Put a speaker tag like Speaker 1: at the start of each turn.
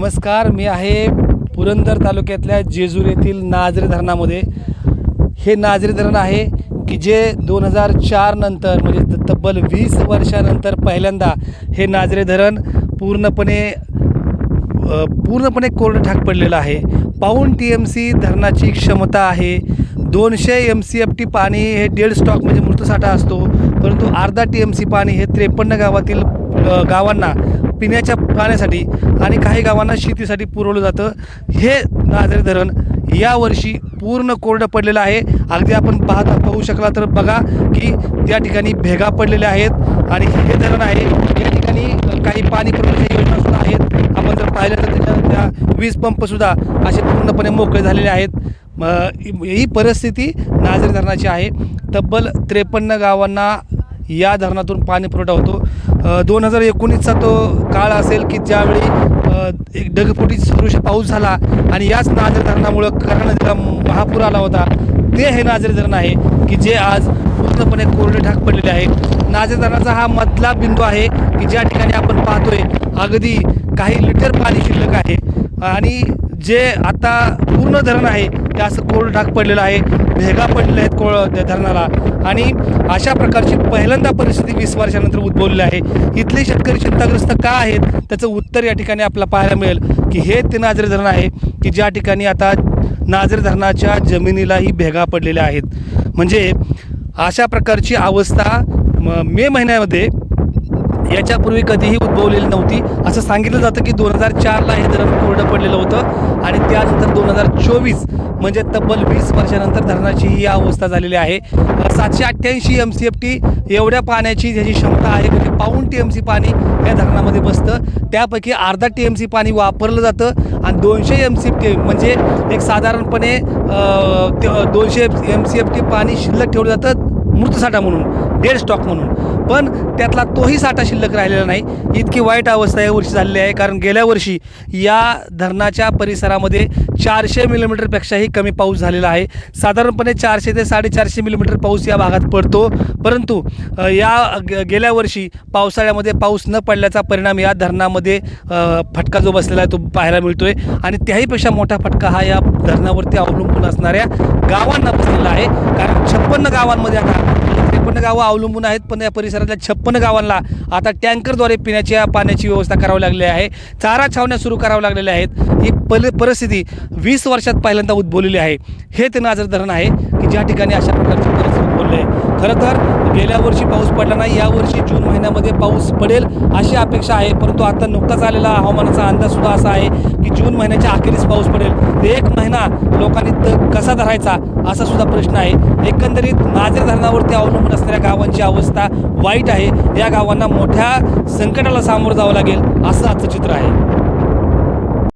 Speaker 1: नमस्कार मी आहे पुरंदर तालुक्यातल्या जेजूर येथील नाझरे धरणामध्ये. हे नाझरे धरण आहे की जे दोन हजार चार नंतर म्हणजे तब्बल वीस वर्षानंतर पहिल्यांदा हे नाझरे धरण पूर्णपणे पूर्णपणे कोरडं ठाक पडलेलं आहे. पाऊण टी एम सी धरणाची क्षमता आहे. दोनशे एम सी एफ टी पाणी हे डेड स्टॉक म्हणजे मृतसाठा असतो परंतु अर्धा टी एम सी पाणी हे त्रेपन्न गावातील गावांना पिण्याच्या पाण्यासाठी आणि काही गावांना शेतीसाठी पुरवलं जातं. हे नाझरे धरण यावर्षी पूर्ण कोरडं पडलेलं आहे. अगदी आपण पाहता पाहू शकला तर बघा की त्या ठिकाणी भेगा पडलेल्या आहेत. आणि हे धरण आहे. या ठिकाणी काही पाणी पुरवठ्याच्या योजनासुद्धा आहेत. आपण जर पाहिलं तर त्याच्या त्या वीज पंपसुद्धा असे पूर्णपणे मोकळे झालेले आहेत. ही ही परिस्थिती नाझरे धरणाची आहे. तब्बल त्रेपन्न गावांना या धरणातून पाणी पुरवठा होतो. दोन हजार एकोणीसचा तो काळ असेल की ज्यावेळी एक ढगफुटी सदृश पाऊस झाला आणि याच नाजर धरणामुळं करणा नदीला महापूर आला होता ते हे नाझर धरण आहे की जे आज पूर्णपणे कोरडे ठाक पडलेले आहे. नाझर धरणाचा हा मधला बिंदू आहे की ज्या ठिकाणी आपण पाहतोय अगदी काही लिटर पाणी शिल्लक आहे. आणि जे आता पूर्ण धरण आहे ते असं कोळ ढाक पडलेलं आहे भेगा पडलेल्या आहेत कोळ धरणाला. आणि अशा प्रकारची पहिल्यांदा परिस्थिती वीस वर्षानंतर उद्भवलेली आहे. इथले शेतकरी चिंताग्रस्त का आहेत? त्याचं उत्तर या ठिकाणी आपल्याला पाहायला मिळेल की हे ते नाझरे धरण आहे की ज्या ठिकाणी आता नाझरे धरणाच्या जमिनीलाही भेगा पडलेल्या आहेत. म्हणजे अशा प्रकारची अवस्था म- मे महिन्यामध्ये याच्यापूर्वी कधीही उद्भवलेली नव्हती. असं सांगितलं जातं की दोन हजार चारला हे धरण कोरडं पडलेलं होतं आणि त्यानंतर दोन हजार चोवीस म्हणजे तब्बल वीस वर्षानंतर धरणाची ही अवस्था झालेली आहे. सातशे अठ्ठ्याऐंशी एम सी एफ टी एवढ्या पाण्याची ज्याची क्षमता आहे म्हणजे पाऊण टी एम सी पाणी या धरणामध्ये बसतं. त्यापैकी अर्धा टी एम सी पाणी वापरलं जातं आणि दोनशे एम सी एफ टी म्हणजे एक साधारणपणे ते- दोनशे एम सी एफ टी पाणी शिल्लक ठेवलं जातं मृतसाठा म्हणून डेड स्टॉक म्हणून. पण त्यातला तोही साठा शिल्लक राहिलेला नाही. इतकी वाईट अवस्था या वर्षी झालेली आहे. कारण गेल्या वर्षी या धरणाच्या परिसरामध्ये चारशे मिलीमीटरपेक्षाही कमी पाऊस झालेला आहे. साधारणपणे चारशे ते साडेचारशे मिलीमीटर पाऊस या भागात पडतो. परंतु या ग- गेल्या वर्षी पावसाळ्यामध्ये पाऊस न पडल्याचा परिणाम या धरणामध्ये फटका जो बसलेला आहे तो पाहायला मिळतो आहे आणि त्याहीपेक्षा मोठा फटका हा या धरणावरती अवलंबून असणाऱ्या गावांना बसलेला आहे. कारण छप्पन्न गावांमध्ये आता छप्पन्न गावं अवलंबून आहेत पण या परिसरातल्या छप्पन्न गावांना आता टँकरद्वारे पिण्याच्या पाण्याची व्यवस्था करावी लागली आहे. चारा छावण्या सुरू कराव्या लागलेल्या आहेत. ही पल परिस्थिती वीस वर्षात पहिल्यांदा उद्भवलेली आहे. हे ते नाजर धरण आहे की ज्या ठिकाणी अशा प्रकारची परिस्थिती उद्भवली आहे. खरं तर गेल्या वर्षी पाऊस पडला नाही यावर्षी जून महिन्यामध्ये पाऊस पडेल अशी अपेक्षा आहे परंतु आता नुकताच आलेला हवामानाचा अंदाजसुद्धा असा आहे की जून महिन्याच्या अखेरीस पाऊस पडेल. एक महिना लोकांनी त कसा धरायचा असा सुद्धा प्रश्न आहे. एकंदरीत नाझर धरणावरती अवलंबून असणाऱ्या गावांची अवस्था वाईट आहे. या गावांना मोठ्या संकटाला सामोरं जावं लागेल असं आजचं चित्र आहे.